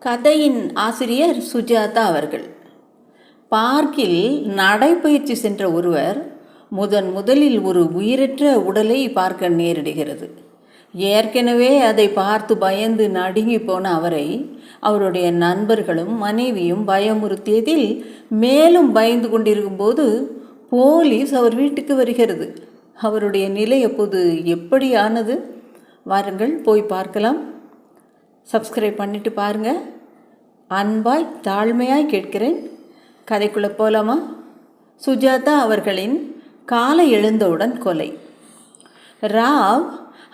கதையின் ஆசிரியர் சுஜாதா அவர்கள். பார்க்கில் நடைப்பயிற்சி சென்ற ஒருவர் முதன் முதலில் ஒரு உயிரற்ற உடலை பார்க்க நேரிடுகிறது. ஏற்கனவே அதை பார்த்து பயந்து நடுங்கி போன அவரை அவருடைய நண்பர்களும் மனைவியும் பயமுறுத்தியதில் மேலும் பயந்து கொண்டிருக்கும்போது போலீஸ் அவர் வீட்டுக்கு வருகிறது. அவருடைய நிலை அப்போது எப்படி ஆனது? வாருங்கள் போய் பார்க்கலாம். சப்ஸ்கிரைப் பண்ணிட்டு பாருங்கள் அன்பாய் தாழ்மையாய் கேட்கிறேன். கதைக்குள்ளே போகலாமா சுஜாதா அவர்களின் காலை எழுந்தவுடன் கொலை. ராவ்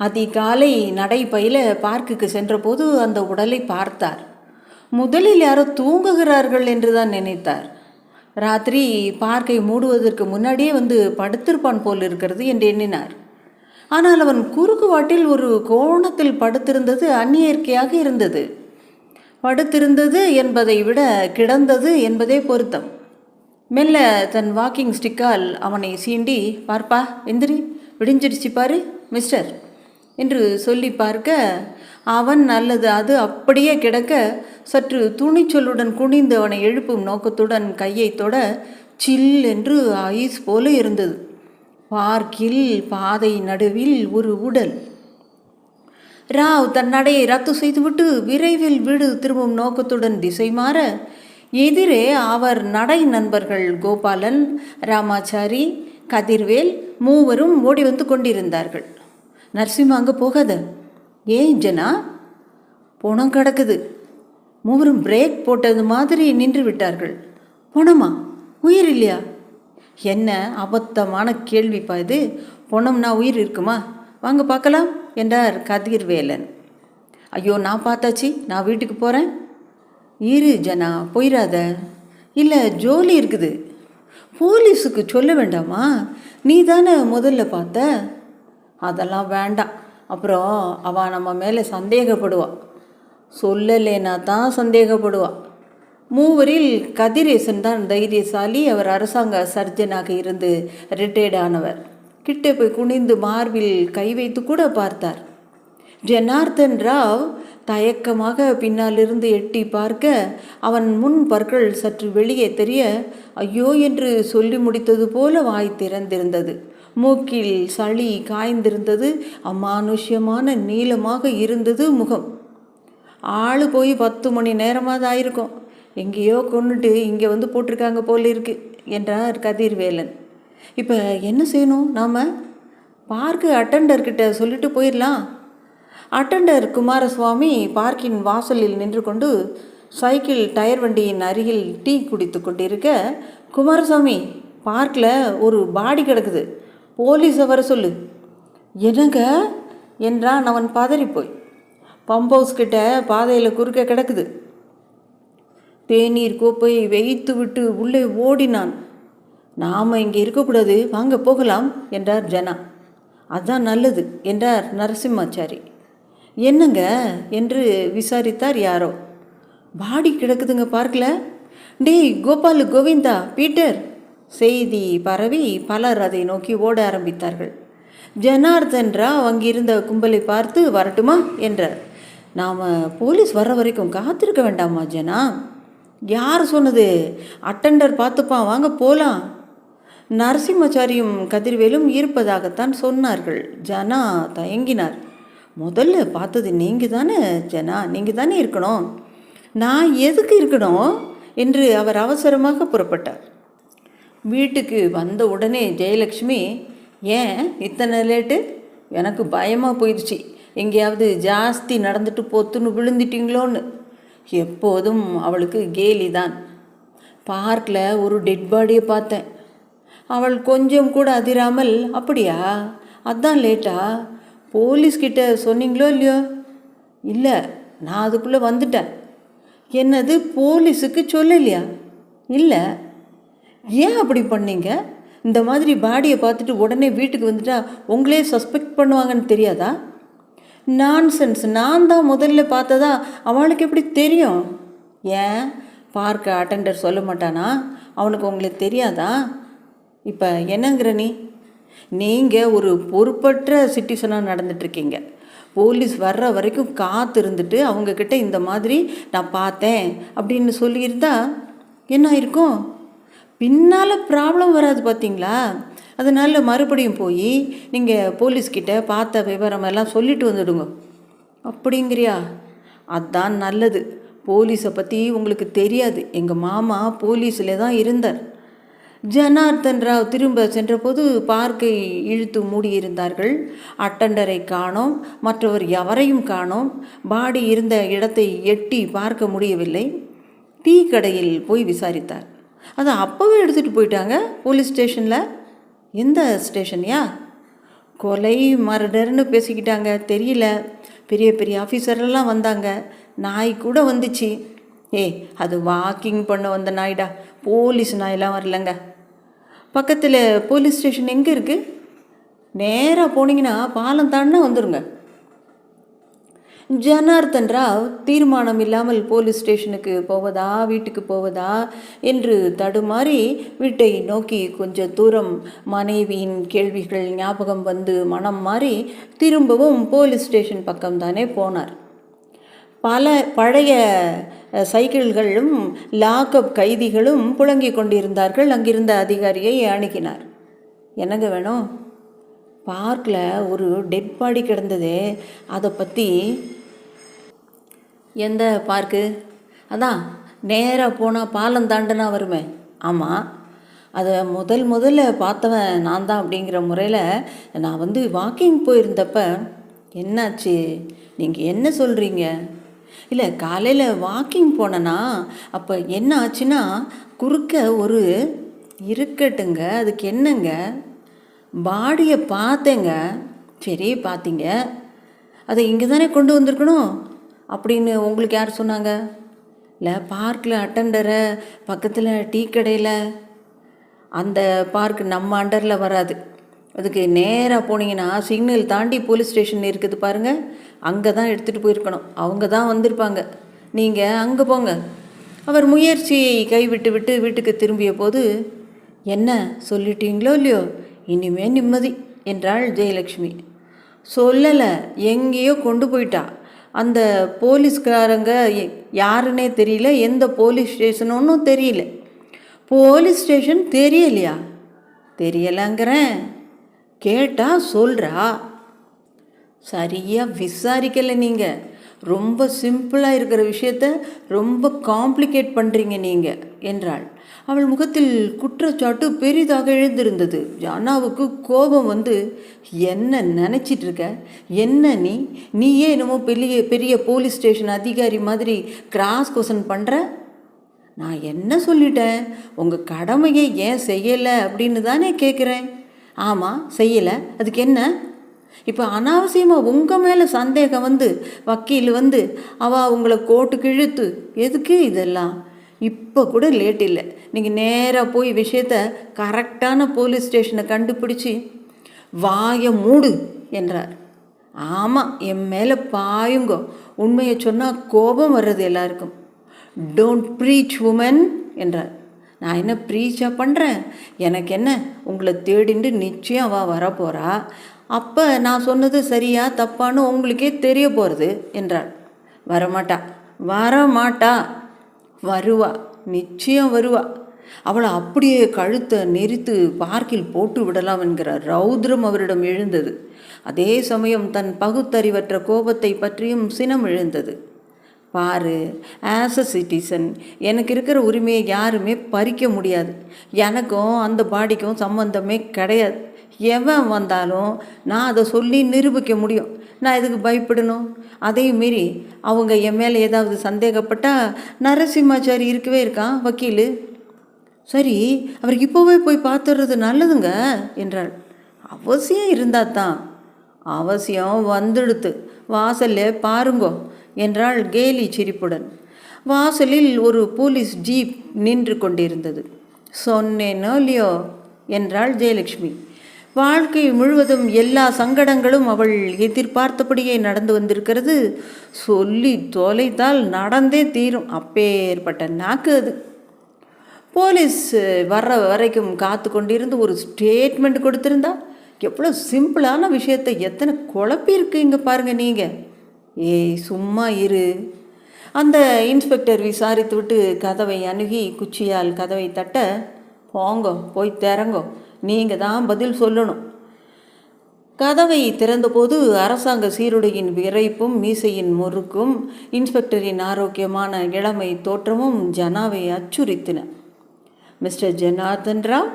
அதிகாலை நடைபயில பார்க்குக்கு சென்றபோது அந்த உடலை பார்த்தார். முதலில் யாரோ தூங்குகிறார்கள் என்று தான் நினைத்தார். ராத்திரி பார்க்கை மூடுவதற்கு முன்னாடியே வந்து படுத்திருப்பான் போல் இருக்கிறது என்று எண்ணினார். ஆனால் அவன் குறுக்கு வாட்டில் ஒரு கோணத்தில் படுத்திருந்தது அந்நியற்கையாக இருந்தது. படுத்திருந்தது என்பதை விட கிடந்தது என்பதே பொருத்தம். மெல்ல தன் வாக்கிங் ஸ்டிக்கால் அவனை சீண்டி பார்ப்பா எந்திரி விடிஞ்சிடுச்சு பாரு மிஸ்டர் என்று சொல்லி பார்க்க அவன் அல்லது அது அப்படியே கிடக்க சற்று துணிச்சொல்லுடன் குனிந்து அவனை எழுப்பும் நோக்கத்துடன் கையை தொட சில் என்று ஐஸ் போல இருந்தது. பார்க்கில் பாதை நடுவில் ஒரு உடல். ராவ் தன் நடையை ரத்து செய்துவிட்டு விரைவில் வீடு திரும்பும் நோக்கத்துடன் திசை மாற எதிரே அவர் நடை நண்பர்கள் கோபாலன் ராமாச்சாரி கதிர்வேல் மூவரும் ஓடி வந்து கொண்டிருந்தார்கள். நரசிம்மா அங்கே போகாத. ஏன் ஜனா? பணம் கிடக்குது. மூவரும் பிரேக் போட்டது மாதிரி நின்று விட்டார்கள். பணமா உயிர் இல்லையா? என்ன அபத்தமான கேள்விப்பா இது? பொணம்னா உயிர் இருக்குமா? வாங்க பார்க்கலாம் என்றார் கதிர்வேலன். ஐயோ நான் பார்த்தாச்சு நான் வீட்டுக்கு போகிறேன் இரு ஜனா போயிடாத இல்லை ஜோலி இருக்குது. போலீஸுக்கு சொல்ல வேண்டாமா? நீ தானே முதல்ல பார்த்த? அதெல்லாம் வேண்டாம். அப்புறம் அவள் நம்ம மேலே சந்தேகப்படுவாள் சொல்லலேனா தான் சந்தேகப்படுவாள் மூவரில் கதிரேசன் தான் தைரியசாலி. அவர் அரசாங்க சர்ஜனாக இருந்து ரிட்டையர்ட் ஆனவர். கிட்டே போய் குனிந்து மார்பில் கை வைத்து கூட பார்த்தார். ஜனார்தன் ராவ் தயக்கமாக பின்னாலிருந்து எட்டி பார்க்க அவன் முன் பற்கள் சற்று வெளியே தெரிய ஐயோ என்று சொல்லி முடித்தது போல வாய் திறந்திருந்தது. மூக்கில் சளி காய்ந்திருந்தது. அமானுஷ்யமான நீளமாக இருந்தது முகம். ஆள் போய் பத்து மணி நேரமாக தான் ஆயிருக்கும். எங்கேயோ கொண்டுட்டு இங்கே வந்து போட்டிருக்காங்க போல இருக்கு என்றார் கதிர்வேலன். இப்போ என்ன செய்யணும் நாம்? பார்க்கு அட்டண்டர்கிட்ட சொல்லிட்டு போயிடலாம். அட்டண்டர் குமாரசுவாமி பார்க்கின் வாசலில் நின்று கொண்டு சைக்கிள் டயர் வண்டியின் அருகில் டீ குடித்து கொண்டிருக்க குமாரசாமி பார்க்கில் ஒரு பாடி கிடக்குது. போலீஸை வர சொல்லு. என்னங்க? என்றான் அவன் பதறிப்போய். பம்ப் ஹவுஸ் கிட்ட பாதையில் குறுக்க கிடக்குது. தேநீர் கோப்பையை வைத்து விட்டு உள்ளே ஓடினான். நாம் இங்கே இருக்கக்கூடாது. வாங்க போகலாம் என்றார் ஜனா. அதான் நல்லது என்றார் நரசிம்மாச்சாரி. என்னங்க? என்று விசாரித்தார் யாரோ. பாடி கிடக்குதுங்க பார்க்கல. டேய் கோபாலு கோவிந்தா பீட்டர். செய்தி பரவி பலர் அதை நோக்கி ஓட ஆரம்பித்தார்கள். ஜனார்தன் ராவ் அங்கிருந்த கும்பலை பார்த்து வரட்டுமா? என்றார். நாம் போலீஸ் வர்ற வரைக்கும் காத்திருக்க வேண்டாமா ஜனா? யார் சொன்னது? அட்டண்டர் பார்த்துப்பான். வாங்க போகலாம் நரசிம்மச்சாரியும் கதிர்வேலும் இருப்பதாகத்தான் சொன்னார்கள். ஜனா தயங்கினார். முதல்ல பார்த்தது நீங்கள் தானே ஜனா நீங்கள் தானே இருக்கணும்? நான் எதுக்கு இருக்கணும்? என்று அவர் அவசரமாக புறப்பட்டார். வீட்டுக்கு வந்த உடனே ஜெயலக்ஷ்மி ஏன் இத்தனை லேட்டு? எனக்கு பயமாக போயிடுச்சு. எங்கேயாவது ஜாஸ்தி நடந்துட்டு போத்துன்னு விழுந்துட்டிங்களோன்னு. எப்போதும் அவளுக்கு கேலி தான். பார்க்கில் ஒரு டெட் பாடியை பார்த்தேன். அவள் கொஞ்சம் கூட அதிராமல் அப்படியா? அதான் லேட்டா? போலீஸ்கிட்ட சொன்னீங்களோ இல்லையோ? இல்லை நான் அதுக்குள்ளே வந்துட்டேன். என்னது போலீஸுக்கு சொல்லலையா? இல்லை. ஏன் அப்படி பண்ணீங்க? இந்த மாதிரி பாடியை பார்த்துட்டு உடனே வீட்டுக்கு வந்துட்டா உங்களே சஸ்பெக்ட் பண்ணுவாங்கன்னு தெரியாதா? நான்சென்ஸ் நான் தான் முதல்ல பார்த்ததா அவளுக்கு எப்படி தெரியும்? ஏன்? பார்க்க அட்டெண்டர் சொல்ல மாட்டானா? அவனுக்கு உங்களுக்கு தெரியாதா? இப்போ என்னங்கிற நீ? நீங்கள் ஒரு பொறுப்பற்ற சிட்டிசனாக நடந்துட்டுருக்கீங்க போலீஸ் வர்ற வரைக்கும் காத்து இருந்துட்டு அவங்கக்கிட்ட இந்த மாதிரி நான் பார்த்தேன் அப்படின்னு சொல்லியிருந்தா என்ன இருக்கும் பின்னால் ப்ராப்ளம் வராது பார்த்தீங்களா அதனால் மறுபடியும் போய் நீங்கள் போலீஸ்கிட்ட பார்த்த விவரமெல்லாம் சொல்லிட்டு வந்துடுங்க. அப்படிங்கிறியா? அதான் நல்லது. போலீஸை பற்றி உங்களுக்கு தெரியாது. எங்கள் மாமா போலீஸில் தான் இருந்தார். ஜனார்தன் ராவ் திரும்ப சென்றபோது பார்க்கை இழுத்து மூடியிருந்தார்கள். அட்டண்டரை காணோம். மற்றவர் எவரையும் காணோம். பாடி இருந்த இடத்தை எட்டி பார்க்க முடியவில்லை. டீ கடையில் போய் விசாரித்தார். அதை அப்போவே எடுத்துகிட்டு போயிட்டாங்க போலீஸ் ஸ்டேஷனில். எந்த ஸ்டேஷன்யா? கொலை மர்டர்னு பேசிக்கிட்டாங்க. தெரியல. பெரிய பெரிய ஆஃபீஸரெல்லாம் வந்தாங்க. நாய் கூட வந்துச்சு. ஏய் அது வாக்கிங் பண்ண வந்த நாய்டா. போலீஸ் நாயெல்லாம் வரலங்க. பக்கத்தில் போலீஸ் ஸ்டேஷன் எங்கே இருக்குது நேராக போனீங்கன்னா பாலம் தாண்டினா வந்துடுங்க ஜனார்தன் ராவ் தீர்மானம் இல்லாமல் போலீஸ் ஸ்டேஷனுக்கு போவதா வீட்டுக்கு போவதா என்று தடுமாறி வீட்டை நோக்கி கொஞ்ச தூரம் மனைவியின் கேள்விகள் ஞாபகம் வந்து மனம் மாறி திரும்பவும் போலீஸ் ஸ்டேஷன் பக்கம்தானே போனார். பல பழைய சைக்கிள்களும் லாக்அப் கைதிகளும் புழங்கிக் கொண்டிருந்தார்கள். அங்கிருந்த அதிகாரியை அணுகினார். என்னங்க வேணும்? பார்க்கில் ஒரு டெட் பாடி கிடந்ததே அதை பற்றி எந்த பார்க்கு? அதான் நேராக போனால் பாலம் தாண்டுனா வருமே. ஆமாம் அதை முதல் முதல்ல பார்த்தவன் நான் தான் அப்படிங்கிற முறையில் நான் வந்து வாக்கிங் போயிருந்தப்ப என்னாச்சு? நீங்கள் என்ன சொல்கிறீங்க இல்லை காலையில் வாக்கிங் போனேன்னா அப்போ என்ன ஆச்சுன்னா குறுக்க ஒரு இருக்கட்டுங்க அதுக்கு என்னங்க? பாடியை பார்த்தேங்க. சரி பார்த்தீங்க. அதை இங்கே தானே கொண்டு வந்திருக்கணும்? அப்படின்னு உங்களுக்கு யார் சொன்னாங்க? இல்லை பார்க்கில் அட்டண்டரை பக்கத்தில் டீ கடையில். அந்த பார்க் நம்ம அண்டரில் வராது. அதுக்கு நேராக போனீங்கன்னா சிக்னல் தாண்டி போலீஸ் ஸ்டேஷன் இருக்குது பாருங்கள் அங்கே தான் எடுத்துகிட்டு போயிருக்கணும். அவங்க தான் வந்திருப்பாங்க. நீங்கள் அங்கே போங்க. அவர் முயற்சியை கைவிட்டு விட்டு வீட்டுக்கு திரும்பிய போது என்ன சொல்லிட்டீங்களோ இல்லையோ? இனிமே நிம்மதி என்றாள் ஜெயலக்ஷ்மி சொல்லலை எங்கேயோ கொண்டு போயிட்டா. அந்த போலீஸ்காரங்க யாருன்னே தெரியல எந்த போலீஸ் ஸ்டேஷனும் தெரியல. போலீஸ் ஸ்டேஷன் தெரியலையா? தெரியலங்கிறேன். கேட்டால் சொல்கிறா சரியாக விசாரிக்கலை நீங்கள் ரொம்ப சிம்பிளாக இருக்கிற விஷயத்த ரொம்ப காம்ப்ளிகேட் பண்ணுறீங்க நீங்கள் என்றாள். அவள் முகத்தில் குற்றச்சாட்டு பெரிதாக எழுந்திருந்தது. ஜானாவுக்கு கோபம் வந்து என்ன நினச்சிட்டு இருக்க என்ன நீ? நீயே என்னமோ பெரிய பெரிய போலீஸ் ஸ்டேஷன் அதிகாரி மாதிரி கிராஸ் கொஷன் பண்ணுற நான் என்ன சொல்லிட்டேன்? உங்கள் கடமையை ஏன் செய்யலை? அப்படின்னு தானே கேட்குறேன் ஆமாம் செய்யலை. அதுக்கு என்ன? இப்போ அனாவசியமாக உங்கள் மேலே சந்தேகம் வந்து வக்கீல் வந்து அவள் உங்களை கோட்டுக்கு இழுத்து எதுக்கு இதெல்லாம்? இப்போ கூட லேட் இல்லை. நீங்கள் நேராக போய் விஷயத்த கரெக்டான போலீஸ் ஸ்டேஷனை கண்டுபிடிச்சி வாயை மூடு என்றார். ஆமாம் என் மேலே பாயுங்கோ. உண்மையை சொன்னால் கோபம் வர்றது எல்லாருக்கும். டோன்ட் ப்ரீச் உமன் என்றார். நான் என்ன ப்ரீச்சாக பண்ணுறேன் எனக்கு என்ன? உங்களை தேடிண்டு நிச்சயம் அவள் வரப்போகிறா அப்போ நான் சொன்னது சரியா தப்பான்னு உங்களுக்கே தெரிய போகிறது என்றாள் வரமாட்டா. வரமாட்டா. வருவா நிச்சயம் வருவா. அவளை அப்படியே கழுத்தை நெரித்து பார்க்கில் போட்டு விடலாம் என்கிற ரௌத்ரம் அவரிடம் எழுந்தது. அதே சமயம் தன் பகுத்தறிவற்ற கோபத்தை பற்றியும் சினம் எழுந்தது. பாரு ஆஸ் அ சிட்டிசன் எனக்கு இருக்கிற உரிமையை யாருமே பறிக்க முடியாது. எனக்கும் அந்த பாடிக்கும் சம்பந்தமே கிடையாது. எவன் வந்தாலும் நான் அதை சொல்லி நிரூபிக்க முடியும். நான் எதுக்கு பயப்படணும்? அதையும் மீறி அவங்க என் மேலே ஏதாவது சந்தேகப்பட்டால் நரசிம்மாச்சாரி இருக்கவே இருக்கான் வக்கீல். சரி அவருக்கு இப்போவே போய் பார்த்துடுறது நல்லதுங்க என்றாள். அவசியம் இருந்தால் தான் அவசியம் வந்துடுத்து. வாசல்ல பாருங்கோ என்றாள் கேலி சிரிப்புடன். வாசலில் ஒரு போலீஸ் ஜீப் நின்று கொண்டிருந்தது. சொன்னேனோ இல்லையோ என்றாள் ஜெயலட்சுமி. வாழ்க்கை முழுவதும் எல்லா சங்கடங்களும் அவள் எதிர்பார்த்தபடியே நடந்து வந்திருக்கிறது. சொல்லி தொலைத்தால் நடந்தே தீரும். அப்பேற்பட்ட நாக்கு அது. போலீஸ் வர்ற வரைக்கும் காத்து கொண்டிருந்து ஒரு ஸ்டேட்மெண்ட் கொடுத்துருந்தா எவ்வளோ சிம்பிளான விஷயத்தை எத்தனை குழப்பியிருக்கீங்க பாருங்கள் நீங்கள் ஏய் சும்மா இரு. அந்த இன்ஸ்பெக்டர் விசாரித்து விட்டு கதவை அணுகி குச்சியால் கதவை தட்ட போங்க போய் திறங்கோ. நீங்கள் தான் பதில் சொல்லணும். கதவை திறந்தபோது அரசாங்க சீருடையின் விரைப்பும் மீசையின் முறுக்கும் இன்ஸ்பெக்டரின் ஆரோக்கியமான இளமை தோற்றமும் ஜனாவை அச்சுறுத்தின. மிஸ்டர் ஜனார்தன் ராவ்?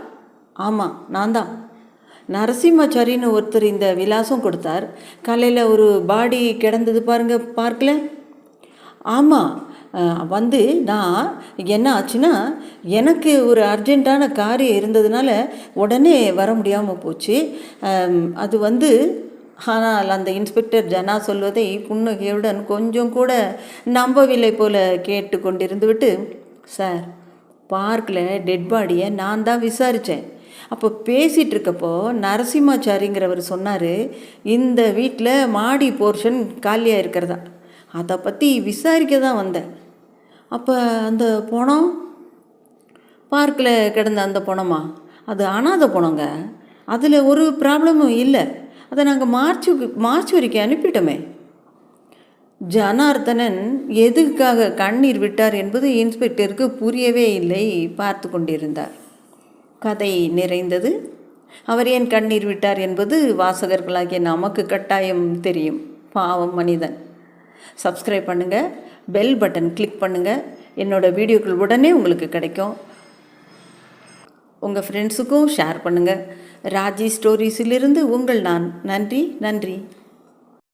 ஆமாம் நான் தான் நரசிம்மாச்சாரின்னு ஒருத்தர் இந்த விலாசம் கொடுத்தார். காலையில் ஒரு பாடி கிடந்தது பாருங்க பார்க்கல? ஆமாம் வந்து நான் என்ன ஆச்சுன்னா எனக்கு ஒரு அர்ஜென்ட்டான காரியம் இருந்ததுனால உடனே வர முடியாமல் போச்சு. அது வந்து ஆனால் அந்த இன்ஸ்பெக்டர் ஜனா சொல்வதை புன்னகையுடன் கொஞ்சம் கூட நம்பவில்லை போல கேட்டு கொண்டிருந்து விட்டு சார் பார்க்கில் டெட் பாடியை நான் தான் விசாரித்தேன் அப்போ பேசிகிட்டு இருக்கப்போ நரசிம்மாச்சாரிங்கிறவர் சொன்னார் இந்த வீட்டில் மாடி போர்ஷன் காலியாக இருக்கிறதா. அதை பற்றி விசாரிக்க தான் வந்தேன். அப்போ அந்த பணம் பார்க்கில் கிடந்த அந்த பணமா அது அனாதை பணங்க அதில் ஒரு ப்ராப்ளமும் இல்லை. அதை நாங்கள் மார்ச் மார்ச் வரைக்கும் அனுப்பிட்டோமே. ஜனார்தனன் எதுக்காக கண்ணீர் விட்டார் என்பது இன்ஸ்பெக்டருக்கு புரியவே இல்லை பார்த்து கொண்டிருந்தார். கதை நிறைந்தது. அவர் ஏன் கண்ணீர் விட்டார் என்பது வாசகர்களாகிய நமக்கு கட்டாயம் தெரியும். பாவம் மனிதன். சப்ஸ்கிரைப் பண்ணுங்கள் பெல் பட்டன் கிளிக் பண்ணுங்கள் என்னோடய வீடியோக்கள் உடனே உங்களுக்கு கிடைக்கும். உங்கள் ஃப்ரெண்ட்ஸுக்கும் ஷேர் பண்ணுங்கள் ராஜி ஸ்டோரிஸிலிருந்து உங்கள் நான். நன்றி நன்றி.